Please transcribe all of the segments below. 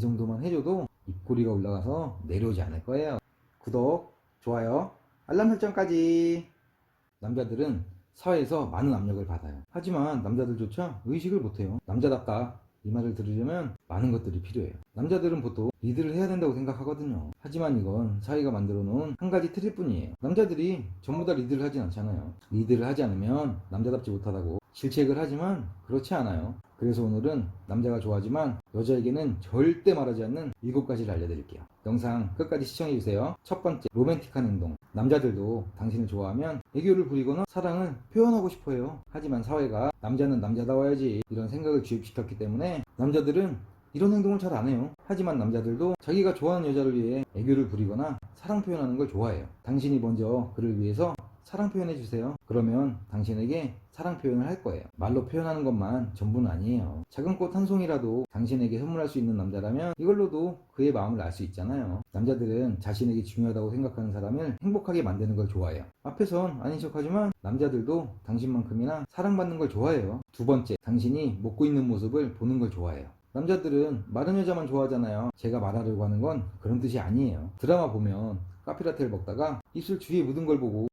이 정도만 해줘도 입꼬리가 올라가서 내려오지 않을 거예요. 구독, 좋아요, 알람 설정까지. 남자들은 사회에서 많은 압력을 받아요. 하지만 남자들조차 의식을 못해요. 남자답다. 이 말을 들으려면 많은 것들이 필요해요. 남자들은 보통 리드를 해야 된다고 생각하거든요. 하지만 이건 사회가 만들어 놓은 한 가지 틀일 뿐이에요. 남자들이 전부 다 리드를 하진 않잖아요. 리드를 하지 않으면 남자답지 못하다고 질책을 하지만 그렇지 않아요. 그래서 오늘은 남자가 좋아하지만 여자에게는 절대 말하지 않는 일곱 가지를 알려드릴게요. 영상 끝까지 시청해주세요. 첫 번째, 로맨틱한 행동. 남자들도 당신을 좋아하면 애교를 부리거나 사랑을 표현하고 싶어요. 하지만 사회가 남자는 남자다워야지 이런 생각을 주입시켰기 때문에 남자들은 이런 행동을 잘 안 해요. 하지만 남자들도 자기가 좋아하는 여자를 위해 애교를 부리거나 사랑 표현하는 걸 좋아해요. 당신이 먼저 그를 위해서 사랑 표현해 주세요. 그러면 당신에게 사랑 표현을 할 거예요. 말로 표현하는 것만 전부는 아니에요. 작은 꽃 한 송이라도 당신에게 선물할 수 있는 남자라면 이걸로도 그의 마음을 알 수 있잖아요. 남자들은 자신에게 중요하다고 생각하는 사람을 행복하게 만드는 걸 좋아해요. 앞에선 아닌 척하지만 남자들도 당신만큼이나 사랑받는 걸 좋아해요. 두 번째, 당신이 먹고 있는 모습을 보는 걸 좋아해요. 남자들은 마른 여자만 좋아하잖아요. 제가 말하려고 하는 건 그런 뜻이 아니에요. 드라마 보면 카피라테를 먹다가 입술 주위에 묻은 걸 보고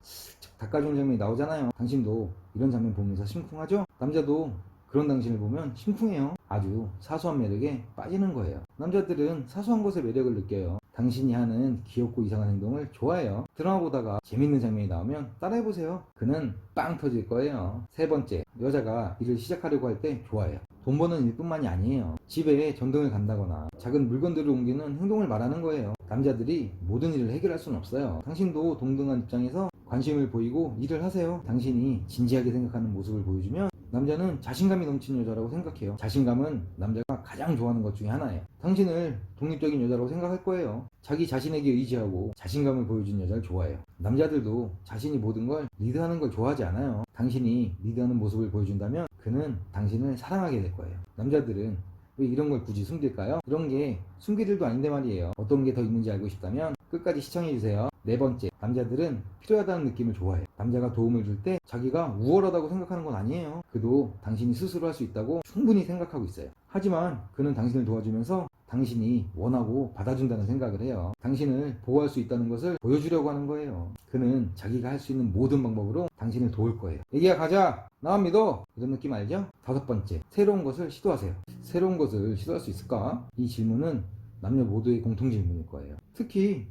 닦아주는 장면이 나오잖아요. 당신도 이런 장면 보면서 심쿵하죠? 남자도 그런 당신을 보면 심쿵해요. 아주 사소한 매력에 빠지는 거예요. 남자들은 사소한 것에 매력을 느껴요. 당신이 하는 귀엽고 이상한 행동을 좋아해요. 드라마 보다가 재밌는 장면이 나오면 따라해보세요. 그는 빵 터질 거예요. 세 번째, 여자가 일을 시작하려고 할 때 좋아해요. 돈 버는 일뿐만이 아니에요. 집에 전등을 간다거나 작은 물건들을 옮기는 행동을 말하는 거예요. 남자들이 모든 일을 해결할 수는 없어요. 당신도 동등한 입장에서 관심을 보이고 일을 하세요. 당신이 진지하게 생각하는 모습을 보여주면 남자는 자신감이 넘치는 여자라고 생각해요. 자신감은 남자가 가장 좋아하는 것 중에 하나예요. 당신을 독립적인 여자라고 생각할 거예요. 자기 자신에게 의지하고 자신감을 보여주는 여자를 좋아해요. 남자들도 자신이 모든 걸 리드하는 걸 좋아하지 않아요. 당신이 리드하는 모습을 보여준다면 그는 당신을 사랑하게 될 거예요. 남자들은 왜 이런 걸 굳이 숨길까요? 그런 게 숨길 일도 아닌데 말이에요. 어떤 게 더 있는지 알고 싶다면 끝까지 시청해주세요. 네 번째, 남자들은 필요하다는 느낌을 좋아해요. 남자가 도움을 줄 때 자기가 우월하다고 생각하는 건 아니에요. 그도 당신이 스스로 할 수 있다고 충분히 생각하고 있어요. 하지만 그는 당신을 도와주면서 당신이 원하고 받아준다는 생각을 해요. 당신을 보호할 수 있다는 것을 보여주려고 하는 거예요. 그는 자기가 할 수 있는 모든 방법으로 당신을 도울 거예요. 애기야 가자! 나만 믿어! 이런 느낌 알죠? 다섯 번째, 새로운 것을 시도하세요. 새로운 것을 시도할 수 있을까? 이 질문은 남녀 모두의 공통 질문일 거예요. 특히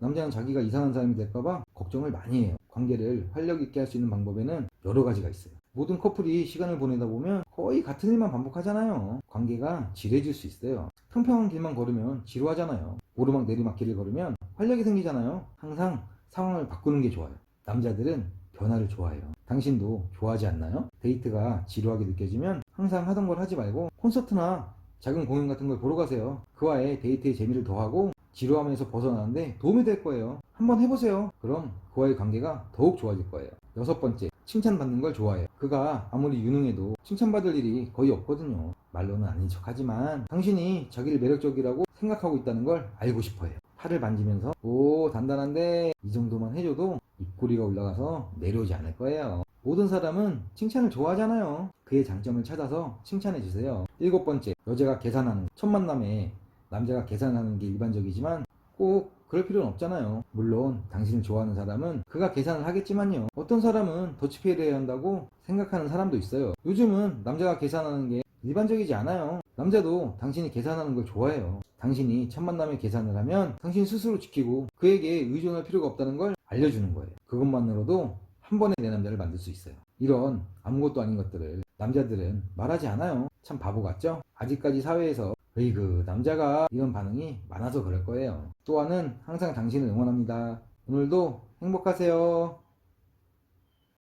남자는 자기가 이상한 사람이 될까봐 걱정을 많이 해요. 관계를 활력 있게 할 수 있는 방법에는 여러 가지가 있어요. 모든 커플이 시간을 보내다 보면 거의 같은 일만 반복하잖아요. 관계가 지레질 수 있어요. 평평한 길만 걸으면 지루하잖아요. 오르막 내리막 길을 걸으면 활력이 생기잖아요. 항상 상황을 바꾸는 게 좋아요. 남자들은 변화를 좋아해요. 당신도 좋아하지 않나요? 데이트가 지루하게 느껴지면 항상 하던 걸 하지 말고 콘서트나 작은 공연 같은 걸 보러 가세요. 그와의 데이트의 재미를 더하고 지루함에서 벗어나는데 도움이 될 거예요. 한번 해보세요. 그럼 그와의 관계가 더욱 좋아질 거예요. 여섯 번째, 칭찬받는 걸 좋아해요. 그가 아무리 유능해도 칭찬받을 일이 거의 없거든요. 말로는 아닌 척 하지만 당신이 자기를 매력적이라고 생각하고 있다는 걸 알고 싶어해요. 팔을 만지면서 오 단단한데 이 정도만 해줘도 입꼬리가 올라가서 내려오지 않을 거예요. 모든 사람은 칭찬을 좋아하잖아요. 그의 장점을 찾아서 칭찬해 주세요. 일곱 번째, 여자가 계산하는 첫 만남에 남자가 계산하는 게 일반적이지만 꼭 그럴 필요는 없잖아요. 물론 당신을 좋아하는 사람은 그가 계산을 하겠지만요. 어떤 사람은 더치페이를 해야 한다고 생각하는 사람도 있어요. 요즘은 남자가 계산하는 게 일반적이지 않아요. 남자도 당신이 계산하는 걸 좋아해요. 당신이 첫 만남에 계산을 하면 당신 스스로 지키고 그에게 의존할 필요가 없다는 걸 알려주는 거예요. 그것만으로도 한 번에 내 남자를 만들 수 있어요. 이런 아무것도 아닌 것들을 남자들은 말하지 않아요. 참 바보 같죠? 아직까지 사회에서 으이그 남자가 이런 반응이 많아서 그럴 거예요. 또한은 항상 당신을 응원합니다. 오늘도 행복하세요.